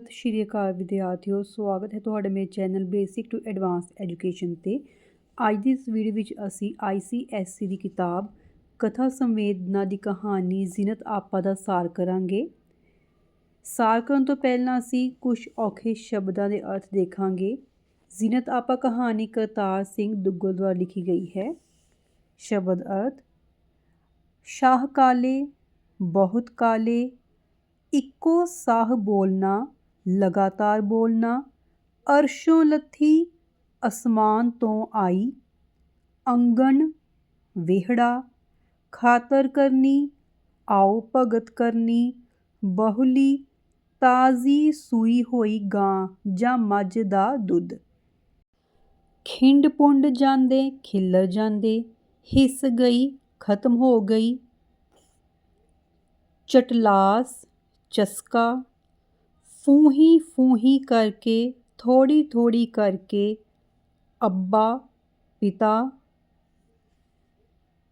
ਸਤਿ ਸ਼੍ਰੀ ਅਕਾਲ ਵਿਦਿਆਰਥੀਓ, ਸਵਾਗਤ ਹੈ ਤੁਹਾਡਾ ਮੇਰੇ channel basic to advance education ਤੇ। ਅੱਜ ਦੀ ਇਸ ਵੀਡੀਓ ਵਿੱਚ ਅਸੀਂ ICSE ਦੀ ਕਿਤਾਬ, ਕਥਾ ਸੰਵੇਦਨਾ ਦੀ ਕਹਾਣੀ, ਜ਼ਿਨਤ ਆਪਾ ਦਾ ਸਾਰ ਕਰਾਂਗੇ। ਸਾਰ ਕਰਨ ਤੋਂ ਪਹਿਲਾਂ ਅਸੀਂ ਕੁਝ ਔਖੇ ਸ਼ਬਦਾਂ ਦੇ ਅਰਥ ਦੇਖਾਂਗੇ। ਜ਼ਿਨਤ ਆਪਾ ਕਹਾਣੀ ਕਰਤਾਰ ਸਿੰਘ ਦੁੱਗਲ ਦੁਆਰਾ ਲਿਖੀ ਗਈ ਹੈ। ਸ਼ਬਦ ਅਰਥ, ਸ਼ਾਹ ਕਾਲੇ, ਬਹੁਤ ਕਾਲੇ, ਇੱਕੋ ਸਾਹ ਬੋਲਣਾ ਲਗਾਤਾਰ ਬੋਲਣਾ, ਅਰਸ਼ੋਂ ਲੱਥੀ ਅਸਮਾਨ ਤੋਂ ਆਈ, ਅੰਗਣ ਵਿਹੜਾ, ਖਾਤਰ ਕਰਨੀ, ਆਓ ਭਗਤ ਕਰਨੀ, ਬਹੁਲੀ ਤਾਜ਼ੀ ਸੂਈ ਹੋਈ ਗਾਂ ਜਾਂ ਮੱਝ ਦਾ ਦੁੱਧ। ਖਿੰਡ ਪੁੰਡ ਜਾਂਦੇ, ਖਿੱਲਰ ਜਾਂਦੇ, ਹਿੱਸ ਗਈ, ਖਤਮ ਹੋ ਗਈ। ਚਟਲਾਸ, ਚਸਕਾ ਫੂਹੀ ਫੂਹੀ ਕਰਕੇ ਥੋੜੀ ਥੋੜੀ ਕਰਕੇ ਅੱਬਾ ਪਿਤਾ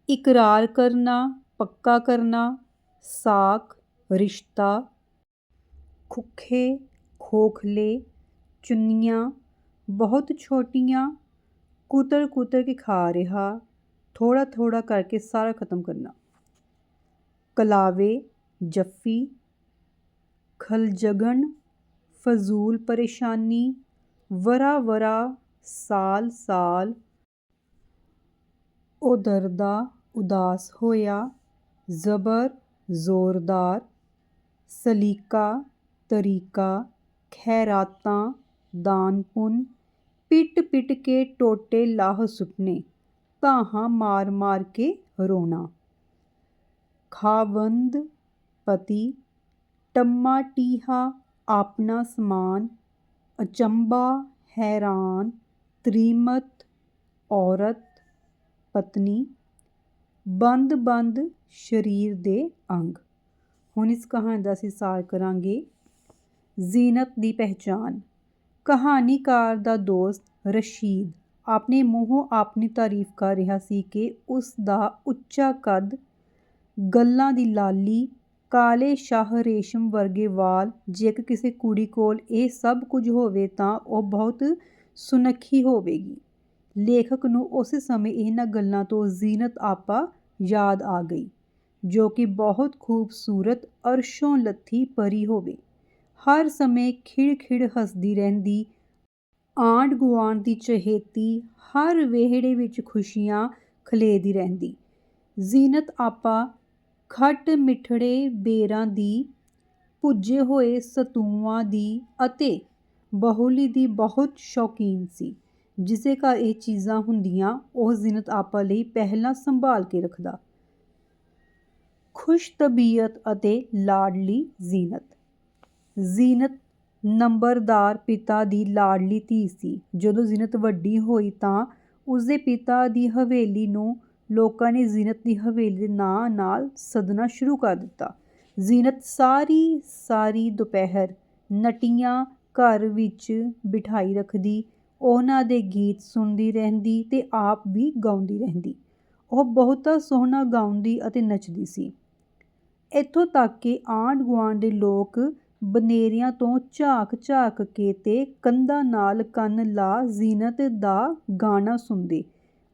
ਇਕਰਾਰ ਕਰਨਾ ਪੱਕਾ ਕਰਨਾ ਸਾਕ ਰਿਸ਼ਤਾ ਖੁੱਖੇ ਖੋਖਲੇ ਚੁੰਨੀਆਂ ਬਹੁਤ ਛੋਟੀਆਂ ਕੁਤਰ ਕੁਤਰ ਕੇ ਖਾ ਰਿਹਾ ਥੋੜਾ ਥੋੜਾ ਕਰਕੇ ਸਾਰਾ ਖਤਮ ਕਰਨਾ ਕਲਾਵੇ ਜੱਫੀ फजूल परेशानी, वरा वरा, साल साल। उदरदा उदास होया, ज़बर जोरदार। सलीका तरीका, खैरातां, दान पुन। पिट पिट के टोटे लाह सुपने धाहां मार मार के रोना। खावंद पति, टम्मा टीहा ਆਪਣਾ ਸਮਾਨ ਅਚੰਬਾ ਹੈਰਾਨ ਤ੍ਰੀਮਤ ਔਰਤ ਪਤਨੀ ਬੰਦ ਬੰਦ ਸਰੀਰ ਦੇ ਅੰਗ। ਹੁਣ ਇਸ ਕਹਾਣੀ ਦਾ ਅਸੀਂ ਸਾਰ ਕਰਾਂਗੇ ਜ਼ੀਨਤ ਦੀ ਪਹਿਚਾਨ ਕਹਾਣੀਕਾਰ ਦਾ ਦੋਸਤ ਰਸ਼ੀਦ ਆਪਣੇ ਮੂੰਹੋਂ ਆਪਣੀ ਤਾਰੀਫ ਕਰ ਰਿਹਾ ਸੀ ਕਿ ਉਸ ਦਾ ਉੱਚਾ ਕੱਦ ਗੱਲਾਂ ਦੀ ਲਾਲੀ ਕਾਲੇ ਸ਼ਾਹ ਰੇਸ਼ਮ ਵਰਗੇ ਵਾਲ ਜੇਕਰ ਕਿਸੇ ਕੁੜੀ ਕੋਲ ਇਹ ਸਭ ਕੁਝ ਹੋਵੇ ਤਾਂ ਉਹ ਬਹੁਤ ਸੁਨੱਖੀ ਹੋਵੇਗੀ। ਲੇਖਕ ਨੂੰ ਉਸੇ ਸਮੇਂ ਇਹਨਾਂ ਗੱਲਾਂ ਤੋਂ ਜ਼ੀਨਤ ਆਪਾ ਯਾਦ ਆ ਗਈ, ਜੋ ਕਿ ਬਹੁਤ ਖੂਬਸੂਰਤ ਅਰਸ਼ੋਂ ਲੱਥੀ ਪਰੀ ਹੋਵੇ। ਹਰ ਸਮੇਂ ਖਿੜ ਖਿੜ ਹੱਸਦੀ ਰਹਿੰਦੀ, ਆਂਢ ਗੁਆਂਢ ਦੀ ਚਹੇਤੀ, ਹਰ ਵਿਹੜੇ ਵਿੱਚ ਖੁਸ਼ੀਆਂ ਖਲੇਦੀ ਰਹਿੰਦੀ। ਜ਼ੀਨਤ ਆਪਾ ਖੱਟ ਮਿੱਠੜੇ ਬੇਰਾਂ ਦੀ, ਭੁੱਜੇ ਹੋਏ ਸਤੂਆਂ ਦੀ ਅਤੇ ਬਹੁਲੀ ਦੀ ਬਹੁਤ ਸ਼ੌਕੀਨ ਸੀ, ਜਿਸੇ ਘਰ ਇਹ ਚੀਜ਼ਾਂ ਹੁੰਦੀਆਂ, ਉਹ ਜ਼ੀਨਤ ਆਪਾ ਲਈ ਪਹਿਲਾਂ ਸੰਭਾਲ ਕੇ ਰੱਖਦਾ। ਖੁਸ਼ ਤਬੀਅਤ ਅਤੇ ਲਾਡਲੀ ਜ਼ੀਨਤ। ਜ਼ੀਨਤ ਨੰਬਰਦਾਰ ਪਿਤਾ ਦੀ ਲਾਡਲੀ ਧੀ ਸੀ। ਜਦੋਂ ਜ਼ੀਨਤ ਵੱਡੀ ਹੋਈ ਤਾਂ ਉਸਦੇ ਪਿਤਾ ਦੀ ਹਵੇਲੀ ਨੂੰ ਲੋਕਾਂ ਨੇ ਜ਼ੀਨਤ ਦੀ ਹਵੇਲੀ ਦੇ ਨਾਂ ਨਾਲ ਸੱਦਣਾ ਸ਼ੁਰੂ ਕਰ ਦਿੱਤਾ। ਜ਼ੀਨਤ ਸਾਰੀ ਸਾਰੀ ਦੁਪਹਿਰ ਨਟੀਆਂ ਘਰ ਵਿੱਚ ਬਿਠਾਈ ਰੱਖਦੀ, ਉਹਨਾਂ ਦੇ ਗੀਤ ਸੁਣਦੀ ਰਹਿੰਦੀ ਤੇ ਆਪ ਵੀ ਗਾਉਂਦੀ ਰਹਿੰਦੀ। ਉਹ ਬਹੁਤਾ ਸੋਹਣਾ ਗਾਉਂਦੀ ਅਤੇ ਨੱਚਦੀ ਸੀ। ਇੱਥੋਂ ਤੱਕ ਕਿ ਆਂਢ ਗੁਆਂਢ ਦੇ ਲੋਕ ਬਨੇਰਿਆਂ ਤੋਂ ਝਾਕ ਝਾਕ ਕੇ ਤੇ ਕੰਧਾਂ ਨਾਲ ਕੰਨ ਲਾ ਜ਼ੀਨਤ ਦਾ ਗਾਣਾ ਸੁਣਦੇ।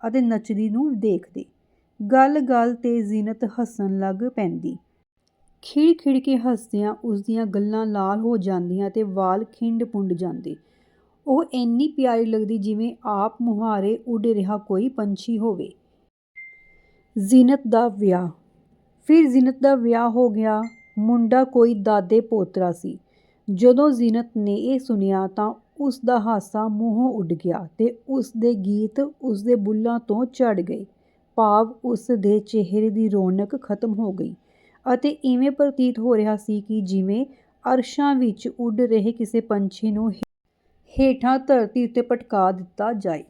ਅਤੇ ਨੱਚਦੀ ਨੂੰ ਦੇਖਦੇ। ਗੱਲ ਗੱਲ ਤੇ ਜ਼ੀਨਤ ਹੱਸਣ ਲੱਗ ਪੈਂਦੀ। ਖਿੜ ਖਿੜ ਕੇ ਹੱਸਦਿਆਂ ਉਸਦੀਆਂ ਗੱਲਾਂ ਲਾਲ ਹੋ ਜਾਂਦੀਆਂ ਤੇ ਵਾਲ ਖਿੰਡ ਪੁੰਡ ਜਾਂਦੇ। ਉਹ ਇੰਨੀ ਪਿਆਰੀ ਲੱਗਦੀ ਜਿਵੇਂ ਆਪ ਮੁਹਾਰੇ ਉੱਡ ਰਿਹਾ ਕੋਈ ਪੰਛੀ ਹੋਵੇ। ਜ਼ੀਨਤ ਦਾ ਵਿਆਹ। ਫਿਰ ਜ਼ੀਨਤ ਦਾ ਵਿਆਹ ਹੋ ਗਿਆ। ਮੁੰਡਾ ਕੋਈ ਦਾਦੇ ਪੋਤਰਾ ਸੀ। ਜਦੋਂ ਜ਼ੀਨਤ ਨੇ ਇਹ ਸੁਣਿਆ ਤਾਂ ਉਸ ਦਾ ਹਾਸਾ ਮੂੰਹੋਂ ਉੱਡ ਗਿਆ ਤੇ ਉਸ ਦੇ ਗੀਤ ਉਸ ਦੇ ਬੁੱਲ੍ਹਾਂ ਤੋਂ ਝੜ ਗਏ। ਭਾਵ ਉਸ ਦੇ ਚਿਹਰੇ ਦੀ ਰੌਣਕ ਖਤਮ ਹੋ ਗਈ ਅਤੇ ਇਵੇਂ ਪ੍ਰਤੀਤ ਹੋ ਰਿਹਾ ਸੀ ਕਿ ਜਿਵੇਂ ਅਰਸ਼ਾਂ ਵਿੱਚ ਉੱਡ ਰਹੇ ਕਿਸੇ ਪੰਛੀ ਨੂੰ ਹੇਠਾਂ ਧਰਤੀ ਉੱਤੇ ਪਟਕਾ ਦਿੱਤਾ ਜਾਏ।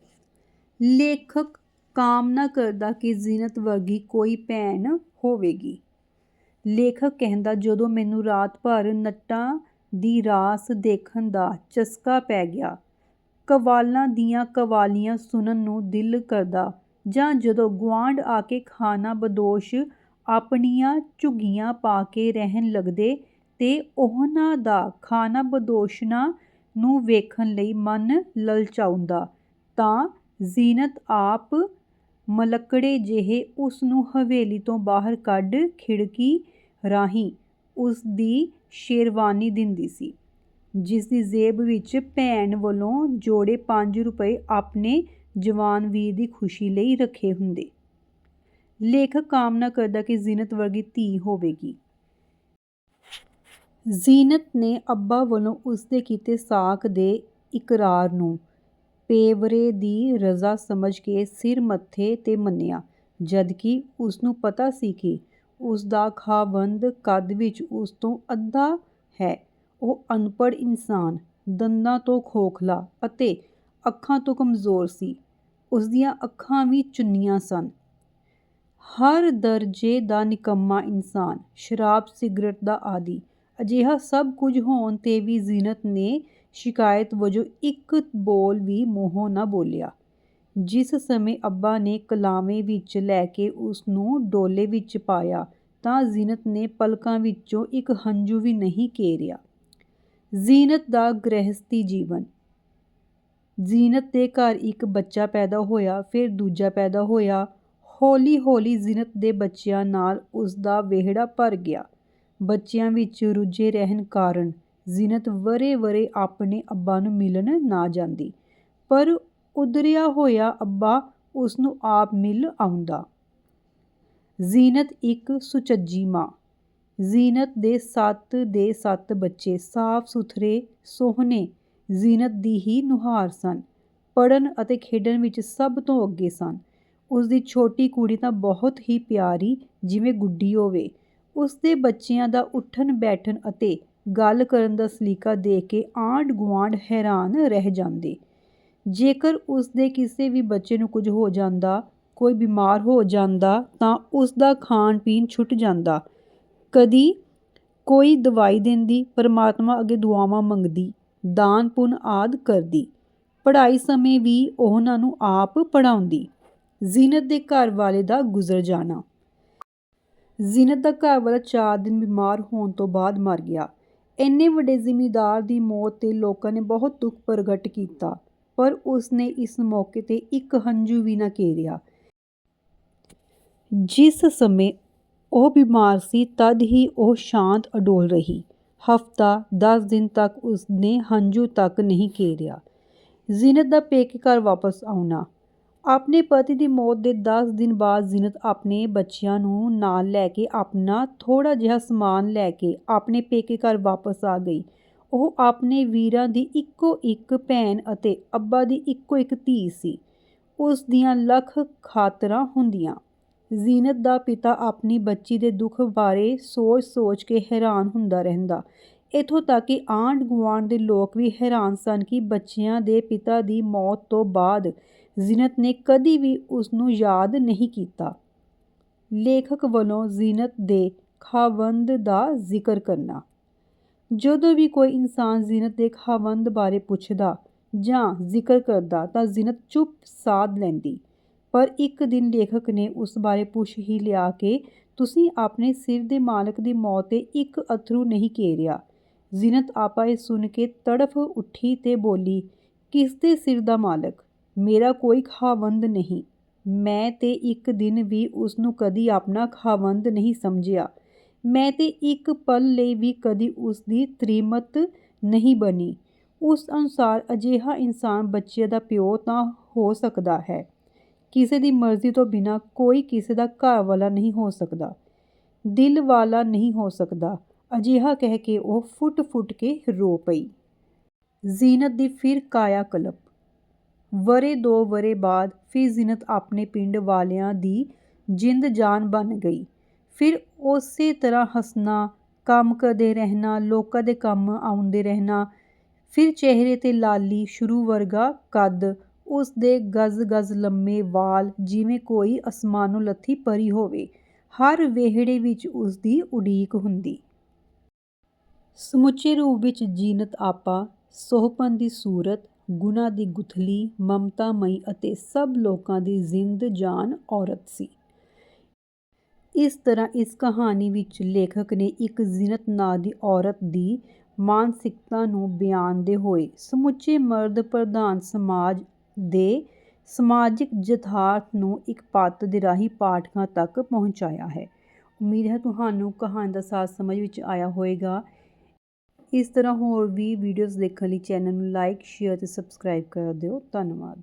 ਲੇਖਕ ਕਾਮਨਾ ਕਰਦਾ ਕਿ ਜ਼ੀਨਤ ਵਰਗੀ ਕੋਈ ਭੈਣ ਹੋਵੇਗੀ। ਲੇਖਕ ਕਹਿੰਦਾ, ਜਦੋਂ ਮੈਨੂੰ ਰਾਤ ਭਰ ਨੱਟਾਂ ਦੀ ਰਾਸ ਦੇਖਣ ਦਾ ਚਸਕਾ ਪੈ ਗਿਆ। ਕਵਾਲਾਂ ਦੀਆਂ ਕਵਾਲੀਆਂ ਸੁਣਨ ਨੂੰ ਦਿਲ ਕਰਦਾ ਜਾਂ ਜਦੋਂ ਗੁਆਂਢ ਆ ਕੇ ਖਾਨਾ ਬਦੋਸ਼ ਆਪਣੀਆਂ ਝੁੱਗੀਆਂ ਪਾ ਕੇ ਰਹਿਣ ਲੱਗਦੇ ਤੇ ਉਹਨਾਂ ਦਾ ਖਾਣਾ ਬਦੋਸ਼ਾਂ ਨੂੰ ਵੇਖਣ ਲਈ ਮਨ ਲਲਚਾਉਂਦਾ, ਤਾਂ ਜ਼ੀਨਤ ਆਪ ਮਲਕੜੇ ਜਿਹੇ ਉਸ ਨੂੰ ਹਵੇਲੀ ਤੋਂ ਬਾਹਰ ਕੱਢ ਖਿੜਕੀ ਰਾਹੀਂ ਉਸ ਦੀ ਸ਼ੇਰਵਾਨੀ ਦਿੰਦੀ ਸੀ ਜਿਸ ਦੀ ਜੇਬ ਵਿੱਚ ਭੈਣ ਵੱਲੋਂ ਜੋੜੇ ਪੰਜ ਰੁਪਏ ਆਪਣੇ ਜਵਾਨ ਵੀਰ ਦੀ ਖੁਸ਼ੀ ਲਈ ਰੱਖੇ ਹੁੰਦੇ। ਲੇਖਕ ਕਾਮਨਾ ਕਰਦਾ ਕਿ ਜ਼ੀਨਤ ਵਰਗੀ ਧੀ ਹੋਵੇਗੀ। ਜ਼ੀਨਤ ਨੇ ਅੱਬਾ ਵੱਲੋਂ ਉਸਦੇ ਕੀਤੇ ਸਾਕ ਦੇ ਇਕਰਾਰ ਨੂੰ ਪੇਵਰੇ ਦੀ ਰਜ਼ਾ ਸਮਝ ਕੇ ਸਿਰ ਮੱਥੇ ਤੇ ਮੰਨਿਆ, ਜਦਕਿ ਉਸਨੂੰ ਪਤਾ ਸੀ ਕਿ ਉਸਦਾ ਖਾਵੰਦ ਕੱਦ ਵਿੱਚ ਉਸ ਤੋਂ ਅੱਧਾ ਹੈ। ਉਹ ਅਨਪੜ੍ਹ ਇਨਸਾਨ, ਦੰਦਾਂ ਤੋਂ ਖੋਖਲਾ ਅਤੇ ਅੱਖਾਂ ਤੋਂ ਕਮਜ਼ੋਰ ਸੀ। ਉਸ ਦੀਆਂ ਅੱਖਾਂ ਵੀ ਚੁੰਨੀਆਂ ਸਨ। ਹਰ ਦਰਜੇ ਦਾ ਨਿਕੰਮਾ ਇਨਸਾਨ, ਸ਼ਰਾਬ, ਸਿਗਰਟ ਦਾ ਆਦੀ, ਅਜਿਹਾ ਸਭ ਕੁਝ ਹੋਣ ਤੇ ਵੀ ਜ਼ੀਨਤ ਨੇ ਸ਼ਿਕਾਇਤ ਵਜੋਂ ਇੱਕ ਬੋਲ ਵੀ ਮੂੰਹੋਂ ਨਾ ਬੋਲਿਆ। ਜਿਸ ਸਮੇਂ ਅੱਬਾ ਨੇ ਕਲਾਵੇਂ ਵਿੱਚ ਲੈ ਕੇ ਉਸ ਨੂੰ ਡੋਲੇ ਵਿੱਚ ਪਾਇਆ, ਤਾਂ ਜ਼ੀਨਤ ਨੇ ਪਲਕਾਂ ਵਿੱਚੋਂ ਇੱਕ ਹੰਝੂ ਵੀ ਨਹੀਂ ਕੇਰਿਆ। ਜ਼ੀਨਤ ਦਾ ਗ੍ਰਹਿਸਤੀ ਜੀਵਨ। ਜ਼ੀਨਤ ਦੇ ਘਰ ਇੱਕ ਬੱਚਾ ਪੈਦਾ ਹੋਇਆ, ਫਿਰ ਦੂਜਾ ਪੈਦਾ ਹੋਇਆ। ਹੌਲੀ ਹੌਲੀ ਜ਼ੀਨਤ ਦੇ ਬੱਚਿਆਂ ਨਾਲ ਉਸ ਦਾ ਵਿਹੜਾ ਭਰ ਗਿਆ। ਬੱਚਿਆਂ ਵਿੱਚ ਰੁੱਝੇ ਰਹਿਣ ਕਾਰਨ ਜ਼ੀਨਤ ਵਰੇ ਵਰੇ ਆਪਣੇ ਅੱਬਾ ਨੂੰ ਮਿਲਣ ਨਾ ਜਾਂਦੀ। ਪਰ ਉਧਰਿਆ ਹੋਇਆ ਅੱਬਾ ਉਸ ਨੂੰ ਆਪ ਮਿਲ ਆਉਂਦਾ। ਜ਼ੀਨਤ ਇੱਕ ਸੁਚੱਜੀ ਮਾਂ। ਜ਼ੀਨਤ ਦੇ ਸੱਤ ਦੇ ਸੱਤ ਬੱਚੇ ਸਾਫ਼ ਸੁਥਰੇ, ਸੋਹਣੇ, ਜ਼ੀਨਤ ਦੀ ਹੀ ਨੁਹਾਰ ਸਨ। ਪੜਨ ਅਤੇ ਖੇਡਣ ਵਿੱਚ ਸਭ ਤੋਂ ਅੱਗੇ ਸਨ। ਉਸ ਦੀ ਛੋਟੀ ਕੁੜੀ ਤਾਂ ਬਹੁਤ ਹੀ ਪਿਆਰੀ, ਜਿਵੇਂ ਗੁੱਡੀ ਹੋਵੇ। ਉਸ ਦੇ ਬੱਚਿਆਂ ਦਾ ਉੱਠਣ, ਬੈਠਣ ਅਤੇ ਗੱਲ ਕਰਨ ਦਾ ਸਲੀਕਾ ਦੇਖ ਕੇ ਆਂਢ ਗੁਆਂਢ ਹੈਰਾਨ ਰਹਿ ਜਾਂਦੇ। ਜੇਕਰ ਉਸ ਦੇ ਕਿਸੇ ਵੀ ਬੱਚੇ ਨੂੰ ਕੁਝ ਹੋ ਜਾਂਦਾ, ਕੋਈ ਬਿਮਾਰ ਹੋ ਜਾਂਦਾ, ਤਾਂ ਉਸ ਦਾ ਖਾਣ ਪੀਣ ਛੁੱਟ ਜਾਂਦਾ। ਕਦੀ ਕੋਈ ਦਵਾਈ ਦਿੰਦੀ, ਪਰਮਾਤਮਾ ਅੱਗੇ ਦੁਆਵਾਂ ਮੰਗਦੀ, ਦਾਨ ਪੁੰਨ ਆਦ ਕਰਦੀ। ਪੜ੍ਹਾਈ ਸਮੇਂ ਵੀ ਉਹਨਾਂ ਨੂੰ ਆਪ ਪੜਾਉਂਦੀ ਜ਼ੀਨਤ ਦੇ ਘਰ ਵਾਲੇ ਦਾ ਗੁਜ਼ਰ ਜਾਣਾ। ਜ਼ੀਨਤ ਦਾ ਘਰ ਵਾਲਾ ਚਾਰ ਦਿਨ ਬਿਮਾਰ ਹੋਣ ਤੋਂ ਬਾਅਦ ਮਰ ਗਿਆ। ਇੰਨੇ ਵੱਡੇ ਜ਼ਿਮੀਂਦਾਰ ਦੀ ਮੌਤ ਤੇ ਲੋਕਾਂ ਨੇ ਬਹੁਤ ਦੁੱਖ ਪ੍ਰਗਟ ਕੀਤਾ। ਪਰ ਉਸ ਨੇ ਇਸ ਮੌਕੇ ਤੇ ਇੱਕ ਹੰਝੂ ਵੀ ਨਾ ਕੇਰਿਆ ਜਿਸ ਸਮੇਂ ਉਹ ਬਿਮਾਰ ਸੀ, ਤਦ ਹੀ ਉਹ ਸ਼ਾਂਤ ਅਡੋਲ ਰਹੀ। ਹਫਤਾ 10 ਦਿਨ ਤੱਕ ਉਸ ਨੇ ਹੰਝੂ ਤੱਕ ਨਹੀਂ ਕੇਰਿਆ ਜ਼ਿਨਤ ਦਾ ਪੇਕੇ ਘਰ ਵਾਪਸ ਆਉਣਾ। ਆਪਣੇ ਪਤੀ ਦੀ ਮੌਤ ਦੇ 10 ਦਿਨ ਬਾਅਦ ਜ਼ਿਨਤ ਆਪਣੇ ਬੱਚਿਆਂ ਨੂੰ ਨਾਲ ਲੈ ਕੇ ਆਪਣਾ ਥੋੜਾ ਜਿਹਾ ਸਮਾਨ ਲੈ ਕੇ ਆਪਣੇ ਪੇਕੇ ਘਰ ਵਾਪਸ ਆ ਗਈ। ਉਹ ਆਪਣੇ ਵੀਰਾਂ ਦੀ ਇੱਕੋ ਇੱਕ ਭੈਣ ਅਤੇ ਅੱਬਾ ਦੀ ਇੱਕੋ ਇੱਕ ਧੀ ਸੀ। ਉਸ ਦੀਆਂ ਲੱਖ ਖਾਤਰਾਂ ਹੁੰਦੀਆਂ। ਜ਼ੀਨਤ ਦਾ ਪਿਤਾ ਆਪਣੀ ਬੱਚੀ ਦੇ ਦੁੱਖ ਬਾਰੇ ਸੋਚ-ਸੋਚ ਕੇ ਹੈਰਾਨ ਹੁੰਦਾ ਰਹਿੰਦਾ। ਇੱਥੋਂ ਤੱਕ ਕਿ ਆਂਢ ਗੁਆਂਢ ਦੇ ਲੋਕ ਵੀ ਹੈਰਾਨ ਸਨ ਕਿ ਬੱਚਿਆਂ ਦੇ ਪਿਤਾ ਦੀ ਮੌਤ ਤੋਂ ਬਾਅਦ ਜ਼ੀਨਤ ਨੇ ਕਦੀ ਵੀ ਉਸਨੂੰ ਯਾਦ ਨਹੀਂ ਕੀਤਾ। ਲੇਖਕ ਵੱਲੋਂ ਜ਼ੀਨਤ ਦੇ ਖਾਵੰਦ ਦਾ ਜ਼ਿਕਰ ਕਰਨਾ। ਜਦੋਂ ਵੀ ਕੋਈ ਇਨਸਾਨ ਜ਼ਿਨਤ ਦੇ ਖਾਵੰਦ ਬਾਰੇ ਪੁੱਛਦਾ ਜਾਂ ਜ਼ਿਕਰ ਕਰਦਾ ਤਾਂ ਜ਼ਿਨਤ ਚੁੱਪ ਸਾਧ ਲੈਂਦੀ। ਪਰ ਇੱਕ ਦਿਨ ਲੇਖਕ ਨੇ ਉਸ ਬਾਰੇ ਪੁੱਛ ਹੀ ਲਿਆ ਕਿ ਤੁਸੀਂ ਆਪਣੇ ਸਿਰ ਦੇ ਮਾਲਕ ਦੀ ਮੌਤ ਤੇ ਇੱਕ ਅਥਰੂ ਨਹੀਂ ਕੇਰਿਆ। ਜ਼ਿਨਤ ਆਪਾ ਇਹ ਸੁਣ ਕੇ ਤੜਫ ਉੱਠੀ ਤੇ ਬੋਲੀ, ਕਿਸ ਦੇ ਸਿਰ ਦਾ ਮਾਲਕ? ਮੇਰਾ ਕੋਈ ਖਾਵੰਦ ਨਹੀਂ। ਮੈਂ ਤੇ ਇੱਕ ਦਿਨ ਵੀ ਉਸ ਨੂੰ ਕਦੀ ਆਪਣਾ ਖਾਵੰਦ ਨਹੀਂ ਸਮਝਿਆ। ਮੈਂ ਤਾਂ ਇੱਕ ਪਲ ਲਈ ਵੀ ਕਦੀ ਉਸ ਦੀ ਤ੍ਰੀਮਤ ਨਹੀਂ ਬਣੀ। ਉਸ ਅਨੁਸਾਰ ਅਜਿਹਾ ਇਨਸਾਨ ਬੱਚੇ ਦਾ ਪਿਓ ਤਾਂ ਹੋ ਸਕਦਾ ਹੈ। ਕਿਸੇ ਦੀ ਮਰਜ਼ੀ ਤੋਂ ਬਿਨਾਂ ਕੋਈ ਕਿਸੇ ਦਾ ਘਰ ਵਾਲਾ ਨਹੀਂ ਹੋ ਸਕਦਾ। ਦਿਲ ਵਾਲਾ ਨਹੀਂ ਹੋ ਸਕਦਾ। ਅਜਿਹਾ ਕਹਿ ਕੇ ਉਹ ਫੁੱਟ-ਫੁੱਟ ਕੇ ਰੋ ਪਈ। ਜ਼ੀਨਤ ਦੀ ਫਿਰ ਕਾਇਆ ਕਲਪ ਵਰੇ ਦੋ ਵਰੇ ਬਾਅਦ ਫਿਰ ਜ਼ੀਨਤ ਆਪਣੇ ਪਿੰਡ ਵਾਲਿਆਂ ਦੀ ਜਿੰਦ ਜਾਨ ਬਣ ਗਈ। ਫਿਰ ਉਸੇ ਤਰ੍ਹਾਂ ਹੱਸਣਾ, ਕੰਮ ਕਰਦੇ ਰਹਿਣਾ, ਲੋਕਾਂ ਦੇ ਕੰਮ ਆਉਂਦੇ ਰਹਿਣਾ, ਫਿਰ ਚਿਹਰੇ ਤੇ ਲਾਲੀ ਸ਼ੁਰੂ ਵਰਗਾ ਕੱਦ ਉਸ ਦੇ ਗਜ਼-ਗਜ਼ ਲੰਮੇ ਵਾਲ ਜਿਵੇਂ ਕੋਈ ਅਸਮਾਨੋਂ ਲੱਥੀ ਪਰੀ ਹੋਵੇ, ਹਰ ਵਿਹੜੇ ਵਿੱਚ ਉਸ ਦੀ ਉਡੀਕ ਹੁੰਦੀ। ਸਮੁੱਚੇ ਰੂਪ ਵਿੱਚ ਜੀਨਤ ਆਪਾ, ਸੋਹਪਨ ਦੀ ਸੂਰਤ, ਗੁਣਾ ਦੀ ਗੁਥਲੀ ਮਮਤਾ ਮਈ ਅਤੇ ਸਭ ਲੋਕਾਂ ਦੀ ਜ਼ਿੰਦ ਜਾਨ ਔਰਤ ਸੀ। ਇਸ ਤਰ੍ਹਾਂ ਇਸ ਕਹਾਣੀ ਵਿੱਚ ਲੇਖਕ ਨੇ ਇੱਕ ਜ਼ੀਨਤ ਨਾਂ ਦੀ ਔਰਤ ਦੀ ਮਾਨਸਿਕਤਾ ਨੂੰ ਬਿਆਨਦੇ ਹੋਏ ਸਮੁੱਚੇ ਮਰਦ ਪ੍ਰਧਾਨ ਸਮਾਜ ਦੇ ਸਮਾਜਿਕ ਯਥਾਰਥ ਨੂੰ ਇੱਕ ਪਾਤਰ ਦੇ ਰਾਹੀਂ ਪਾਠਕਾਂ ਤੱਕ ਪਹੁੰਚਾਇਆ ਹੈ। ਉਮੀਦ ਹੈ ਤੁਹਾਨੂੰ ਕਹਾਣੀ ਦਾ ਸਾਰ ਸਮਝ ਵਿੱਚ ਆਇਆ ਹੋਵੇਗਾ। ਇਸ ਤਰ੍ਹਾਂ ਹੋਰ ਵੀ ਵੀਡੀਓਜ਼ ਦੇਖਣ ਲਈ ਚੈਨਲ ਨੂੰ ਲਾਈਕ ਸ਼ੇਅਰ ਅਤੇ ਸਬਸਕ੍ਰਾਈਬ ਕਰ ਦਿਓ। ਧੰਨਵਾਦ।